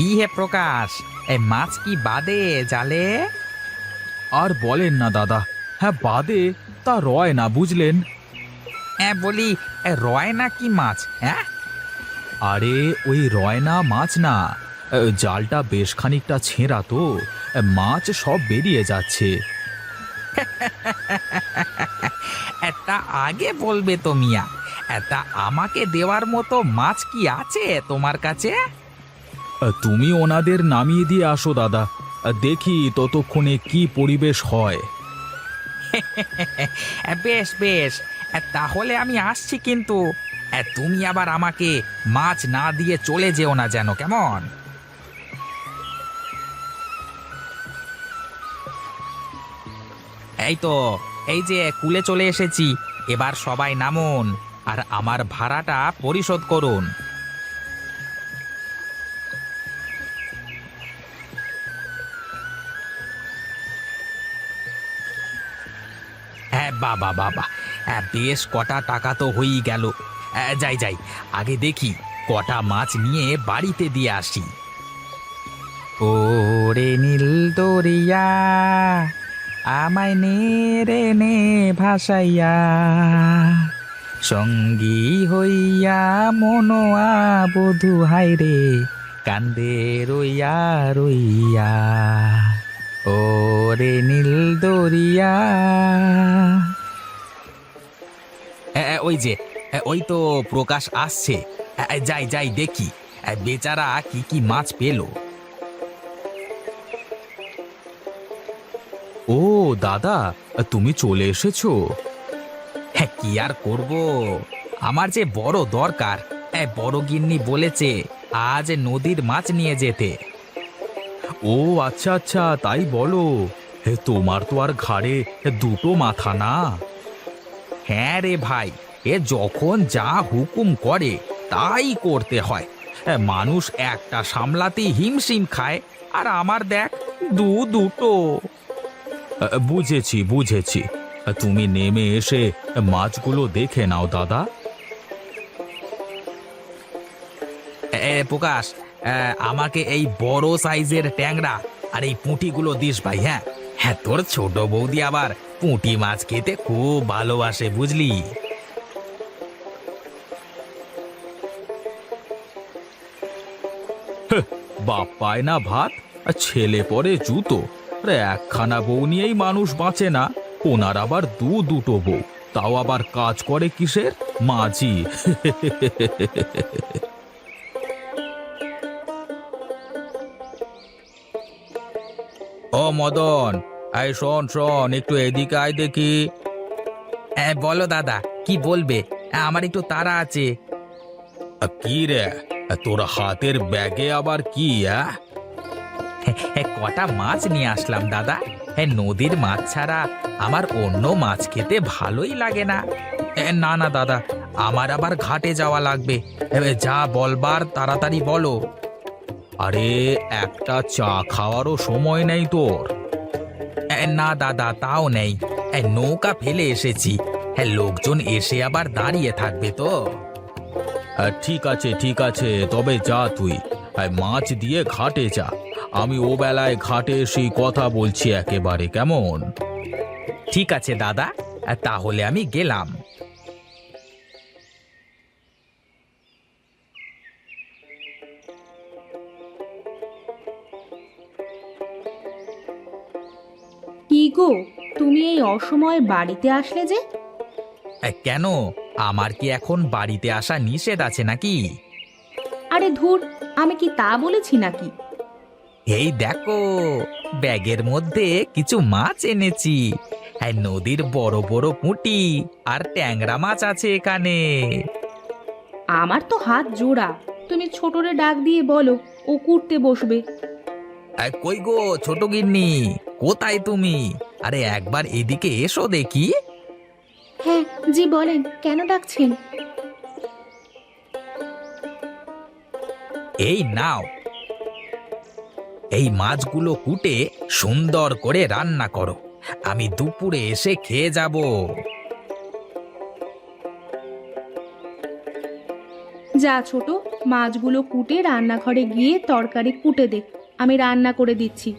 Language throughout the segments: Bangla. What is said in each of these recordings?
কি হে প্রকাশ? এ মাছ কি বাদে জালে? আর বলেন না দাদা। হ্যাঁ বাদে তা রয় না বুঝলেন? হ্যাঁ বলি এ, রয় না কি মাছ হ্যাঁ? আরে ওই রয়না মাছ না। এ, জালটা বেশ খানিকটা ছেঁড়া তো। এ, মাছ সব বেরিয়ে যাচ্ছে। এটা আগে বলবে তো মিয়া। এটা আমাকে দেওয়ার মতো মাছ কি আছে তোমার কাছে? তুমি ওনাদের নামিয়ে দিয়ে আসো, দাদা। দেখি ততক্ষণে কি পরিবেশ হয়। বেশ বেশ। তাহলে আমি আসছি কিন্তু। তুমি আবার আমাকে মাছ না দিয়ে চলে যেও না যেন, কেমন? এই তো, এই যে কুলে চলে এসেছি। এবার সবাই নামুন, আর আমার ভাড়াটা পরিশোধ করুন। বাবা বাবা হ্যাঁ বেশ কটা টাকা তো হয়েই গেল। যাই যাই, আগে দেখি, কটা মাছ নিয়ে বাড়িতে দিয়ে আসি। ওরে নীল দরিয়া, আমায় নে রে, নে ভাসাইয়া। সঙ্গী হইয়া মনোয়া বধু হাই রে, কান্দে রইয়া রইয়া। ওরে নীল দরিয়া। এ, ওই যে ওই তো প্রকাশ আসছে। যাই যাই দেখি। বেচারা কি কি মাছ পেল? ও দাদা তুমি চলে এসেছ? হ্যাঁ কি আর করব? আমার যে বড় দরকার। হ্যাঁ বড় গিন্নি বলেছে আজ নদীর মাছ নিয়ে যেতে। ও আচ্ছা আচ্ছা তাই বলো। হে তোমার তো আর ঘাড়ে দুটো মাথা না। হ্যাঁ রে ভাই, এ যখন যা হুকুম করে, তাই করতে হয়। মানুষ একটা সামলাতেই হিমশিম খায়, আর আমার দেখ, দু দুটো। বুঝেছি বুঝেছি। তুমি নেমে এসে মাছগুলো দেখে নাও, দাদা। প্রকাশ আমাকে এই বড় সাইজের ট্যাংরা আর এই পুঁটিগুলো দিস ভাই হ্যাঁ? হ্যাঁ তোর ছোট বৌদি আবার পুঁটি মাছ খেতে খুব ভালোবাসে, বুঝলি? বাপ পায় না ভাত আর ছেলে পরে জুতো। আরে একখানা বউ নিয়েই মানুষ বাঁচে না, ওনার আবার দু দুটো বউ, তাও আবার কাজ করে কিসের? মাঝি। মদন। এই শোন শোন একটু এদিকে আয় দেখি। হ্যাঁ বলো দাদা কি বলবে? আমার একটু তাড়া আছে। কি রে? তোর হাতের ব্যাগে আবার কি হ্যাঁ, কটা মাছ নিয়ে আসলাম দাদা। হ্যাঁ নদীর মাছ ছাড়া আমার অন্য মাছ খেতে ভালোই লাগে না। না না দাদা আমার আবার ঘাটে যাওয়া লাগবে। যা বলবার তাড়াতাড়ি বলো। আরে একটা চা খাওয়ারও সময় নেই তোর। এ, না দাদা তাও নেই। এ, নৌকা ফেলে এসেছি। হ্যাঁ লোকজন এসে আবার দাঁড়িয়ে থাকবে তো। আহ, ঠিক আছে ঠিক আছে তবে যা তুই। আহ, মাছ দিয়ে ঘাটে যা। আমি ও বেলায় ঘাটে এসে কথা বলছি একেবারে কেমন? ঠিক আছে দাদা তাহলে আমি গেলাম। গো তুমি এই অসময়ে বাড়িতে আসলে যে? এ, কেন? আমার কি এখন বাড়িতে আসা নিষেধ আছে নাকি? আরে ধুর আমি কি তা বলেছি নাকি? এই দেখো ব্যাগের মধ্যে কিছু মাছ এনেছি। হ্যাঁ নদীর বড় বড় পুঁটি আর ট্যাংরা মাছ আছে এখানে। আমার তো হাত জোড়া। তুমি ছোটরে ডাক দিয়ে বলো ও কুড়তে বসবে। কই গো ছোট গিন্নি? কোথায় তুমি? আরে একবার এদিকে এসো দেখি। হ্যাঁ জি বলেন কেন ডাকছেন? এই নাও। এই মাছগুলো কুটে সুন্দর করে রান্না করো। আমি দুপুরে এসে খেয়ে যাব। যা ছোট মাছগুলো কুটে রান্নাঘরে গিয়ে তরকারি কুটে দে। আমি রান্না করে দিচ্ছি।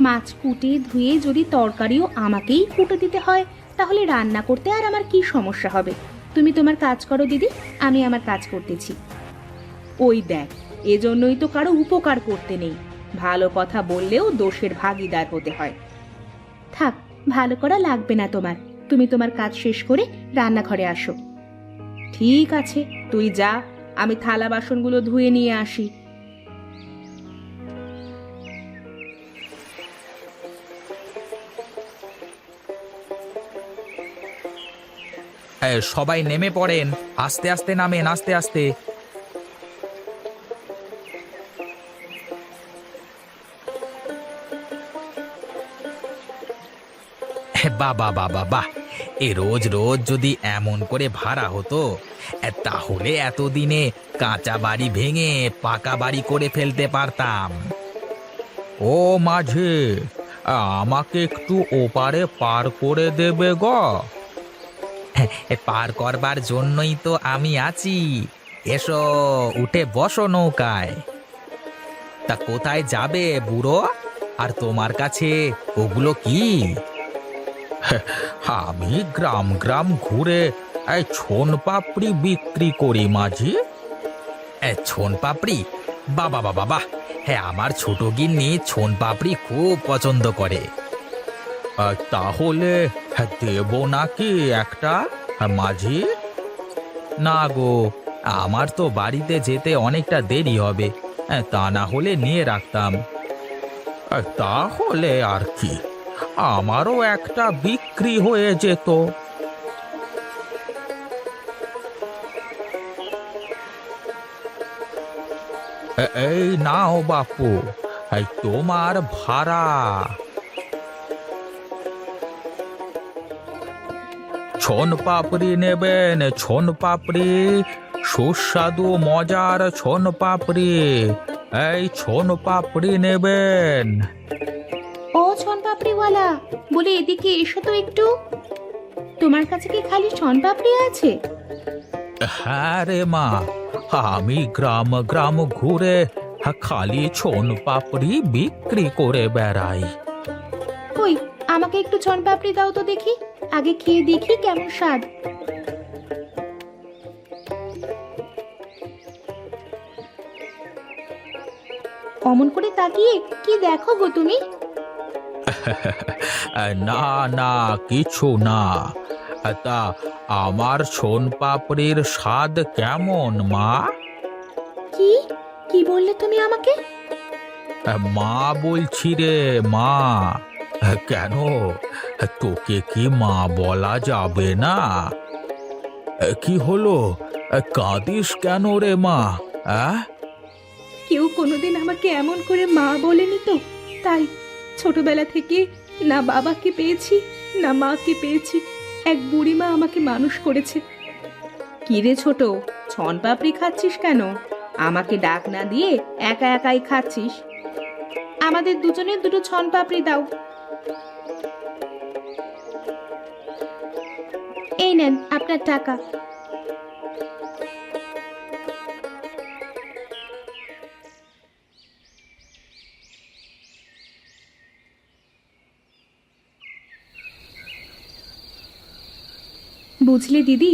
মাছ কুটে, ধুয়ে যদি তরকারিও আমাকেই কুটে দিতে হয়, তাহলে রান্না করতে আর আমার কি সমস্যা হবে? তুমি তোমার কাজ করো, দিদি, আমি আমার কাজ করতেছি। ওই দেখ, এজন্যই তো কারও উপকার করতে নেই। ভালো কথা বললেও দোষের ভাগিদার হতে হয়। থাক, ভালো করা লাগবে না তোমার। তুমি তোমার কাজ শেষ করে রান্নাঘরে আসো। ঠিক আছে, তুই যা, আমি থালা বাসনগুলো ধুয়ে নিয়ে আসি। এ, সবাই নেমে পড়েন আস্তে আস্তে নামেন আস্তে আস্তে। বাবা বাবা বাহ। এ রোজ রোজ যদি এমন করে ভাড়া হতো তাহলে এতদিনে কাঁচা বাড়ি ভেঙে পাকা বাড়ি করে ফেলতে পারতাম। ও মাঝে আমাকে একটু ওপারে পার করে দেবে গ। পার করবার জন্যই তো আমি আছি। এসো, উঠে বসো নৌকায়। তা কোথায় যাবে বুড়ো? আর তোমার কাছে ওগুলো কি? আমি গ্রাম গ্রাম ঘুরে ছোন পাপড়ি বিক্রি করি মাঝি। ছোন পাপড়ি? বাবা বাবা, বাহ! হ্যাঁ আমার ছোট গিন্নি ছোন পাপড়ি খুব পছন্দ করে। তাহলে দেব নাকি একটা? মাঝি? না গো আমার তো বাড়িতে যেতে অনেকটা দেরি হবে। এ, তা না হলে নিয়ে রাখতাম। তাহলে আর কি? আমারও একটা বিক্রি হয়ে যেত। এই নাও বাপু তোমার ভাড়া। ছন পাপড়ি নেবেন ছন পাপড়ি সুস্বাদু মজার ছন পাপড়ি। এই ছন পাপড়ি নেবেন। ও ছন পাপড়িওয়ালা বলে এদিকে এসো তো একটু। তোমার কাছে কি খালি ছন পাপড়ি আছে? হ্যাঁ রে মা আমি গ্রাম গ্রাম ঘুরে খালি ছন পাপড়ি বিক্রি করে বেড়াই। কই আমাকে একটু ছন পাপড়ি দাও তো দেখি। আগে খেয়ে দেখি কেমন স্বাদ। অমন করে তাকিয়ে কি দেখো গো তুমি? না না কিছু না। তা আমার ছন পাপড়ির স্বাদ কেমন মা? কি? কি বললে তুমি আমাকে? মা বলছি রে মা। কেন? তোকে কি মা বলা যাবে না? কি হলো? কাঁদিস কেন রে মা? আহ কেউ কোনোদিন আমাকে এমন করে মা বলেনি তো? তাই ছোটবেলা থেকে না বাবাকে পেয়েছি না মাকে পেয়েছি এক বুড়ি মা আমাকে মানুষ করেছে। কিরে ছোট ছন পাপড়ি খাচ্ছিস কেন? আমাকে ডাক না দিয়ে একা একাই খাচ্ছিস? আমাদের দুজনের দুটো ছন পাপড়ি দাও। এই নেন, আপনার টাকা। বুঝলে দিদি,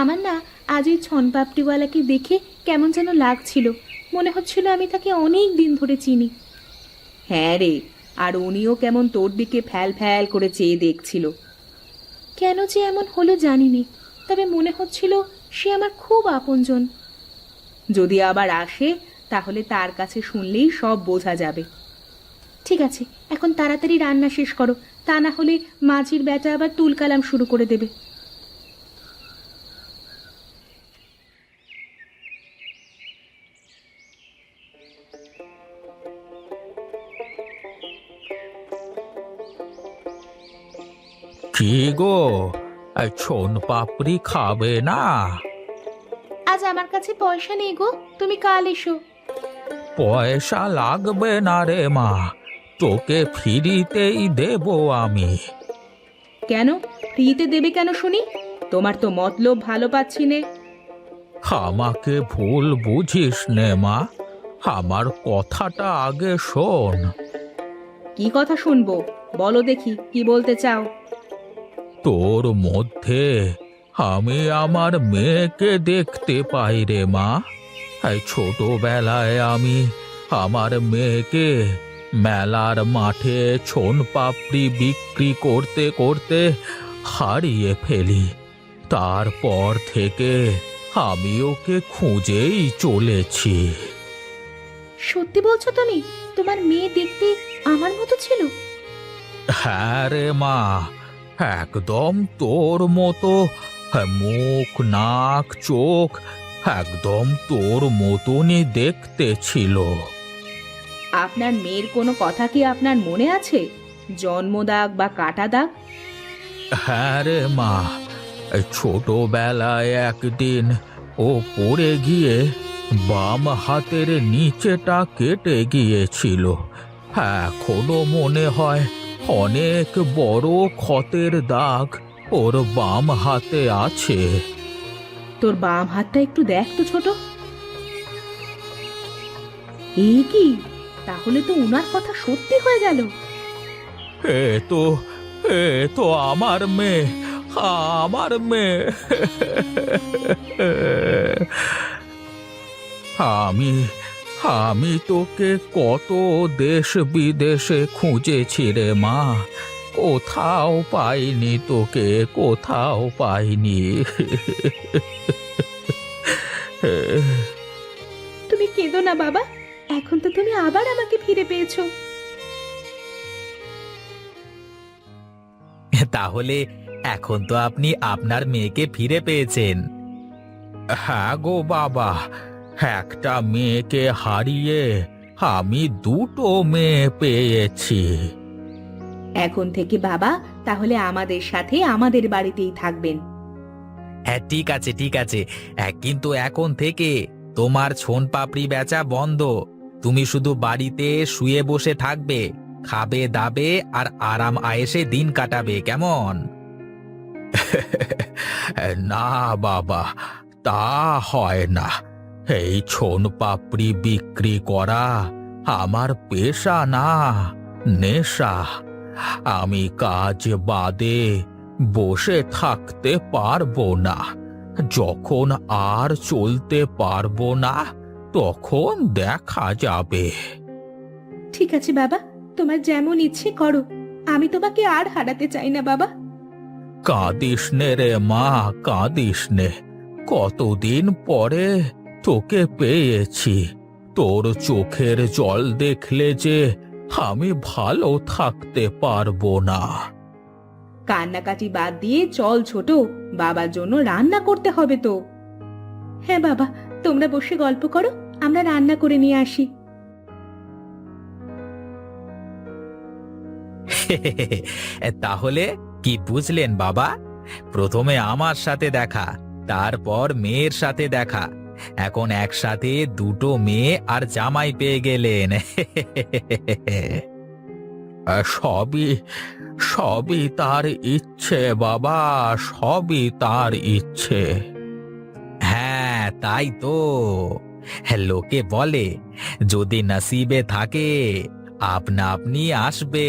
আমার না আজ ওই ছনপাপড়িওয়ালাকে দেখে কেমন যেন লাগছিল। মনে হচ্ছিল আমি তাকে অনেক দিন ধরে চিনি। হ্যাঁ রে, আর উনিও কেমন তোর দিকে ফ্যাল ফ্যাল করে চেয়ে দেখছিল। কেন যে এমন হলো জানিনি, তবে মনে হচ্ছিল সে আমার খুব আপনজন। যদি আবার আসে, তাহলে তার কাছে শুনলেই সব বোঝা যাবে। ঠিক আছে, এখন তাড়াতাড়ি রান্না শেষ করো, তা না হলে মাঝির বেটা আবার তুলকালাম শুরু করে দেবে। কি গো ছন পাপড়ি খাবে না। আজ আমার কাছে পয়সা নেই গো তুমি কাল এসো। পয়সা লাগবে না রে মা তোকে ফিরিতেই দেব আমি। কেন? ফ্রিতে দেবে কেন শুনি? তোমার তো মতলব ভালো পাচ্ছি নে। আমাকে ভুল বুঝিস নে মা আমার কথাটা আগে শোন। কি কথা শুনব? বলো দেখি কি বলতে চাও? তোর মধ্যে আমি আমার মেয়েকে দেখতে পাই রে মা। এই ছোটবেলায় আমি আমার মেয়েকে মেলার মাঠে ছোন পাপড়ি বিক্রি করতে করতে হারিয়ে ফেলি। তারপর থেকে আমি ওকে খুঁজেই চলেছি। সত্যি বলছো তুমি? তোমার মেয়ে দেখতে আমার মতো ছিল? হ্যাঁ রে মা একদম তোর মতো হ্যাঁ, মুখ নাক চোখ একদম তোর মতনই দেখতে ছিল। আপনার মেয়ের কোনো কথা কি আপনার মনে আছে? জন্ম দাগ বা কাটা দাগ হ্যাঁ রে মা ছোটবেলায় একদিন ও পড়ে গিয়ে বাম হাতের নিচেটা কেটে গিয়েছিল। এখনও মনে হয় অনেক বড় ক্ষতের দাগ ওর বাম হাতে আছে। তোর বাম হাতটা একটু দেখ তো ছোট। এই কি? তাহলে তো উনার কথা সত্যি হয়ে গেল। এ তো এ তো আমার মেয়ে আমার মেয়ে। আমি আমি তোকে কত দেশ বিদেশে খুঁজেছি রে মা। কোথাও পাইনি তোকে কোথাও পাইনি। তুমি কেঁদো না বাবা এখন তো তুমি আবার আমাকে ফিরে পেয়েছ। তাহলে এখন তো আপনি আপনার মেয়েকে ফিরে পেয়েছেন। হ্যাঁ গো বাবা একটা মেয়েকে হারিয়ে আমি দুটো মেয়ে পেয়েছি। এখন থেকে বাবা তাহলে আমাদের সাথে আমাদের বাড়িতেই থাকবেন। হ্যাঁ ঠিক আছে ঠিক আছে। হ্যাঁ, কিন্তু এখন থেকে তোমার ছোন পাপড়ি বেচা বন্ধ। তুমি শুধু বাড়িতে শুয়ে বসে থাকবে খাবে দাবে আর আরাম আয়েসে দিন কাটাবে কেমন? না বাবা তা হয় না। এই ছোন পাপড়ি বিক্রি করা আমার পেশা না নেশা। আমি কাজ বাদে বসে থাকতে পারব না। যখন আর চলতে পারব না তখন দেখা যাবে। ঠিক আছে বাবা তোমার যেমন ইচ্ছে করো। আমি তোমাকে আর হারাতে চাই না বাবা। কাঁদিস নে রে মা কাঁদিস নে। কতদিন পরে তোকে পেয়েছি। তোর চোখের জল দেখলে যে আমি ভালো থাকতে পারব না। কান্নাকাটি বাদ দিয়ে চল ছোট বাবার জন্য রান্না করতে হবে তো। হ্যাঁ বাবা তোমরা বসে গল্প করো আমরা রান্না করে নিয়ে আসি। তাহলে কি বুঝলেন বাবা? প্রথমে আমার সাথে দেখা তারপর মেয়ের সাথে দেখা। এখন একসাথে দুটো মেয়ে আর জামাই পেয়ে গেলেন। সবই সবই তার ইচ্ছে, বাবা, সবই তার ইচ্ছে। হ্যাঁ তাই তো। লোকে বলে, যদি নসিবে থাকে, আপনা আপনি আসবে।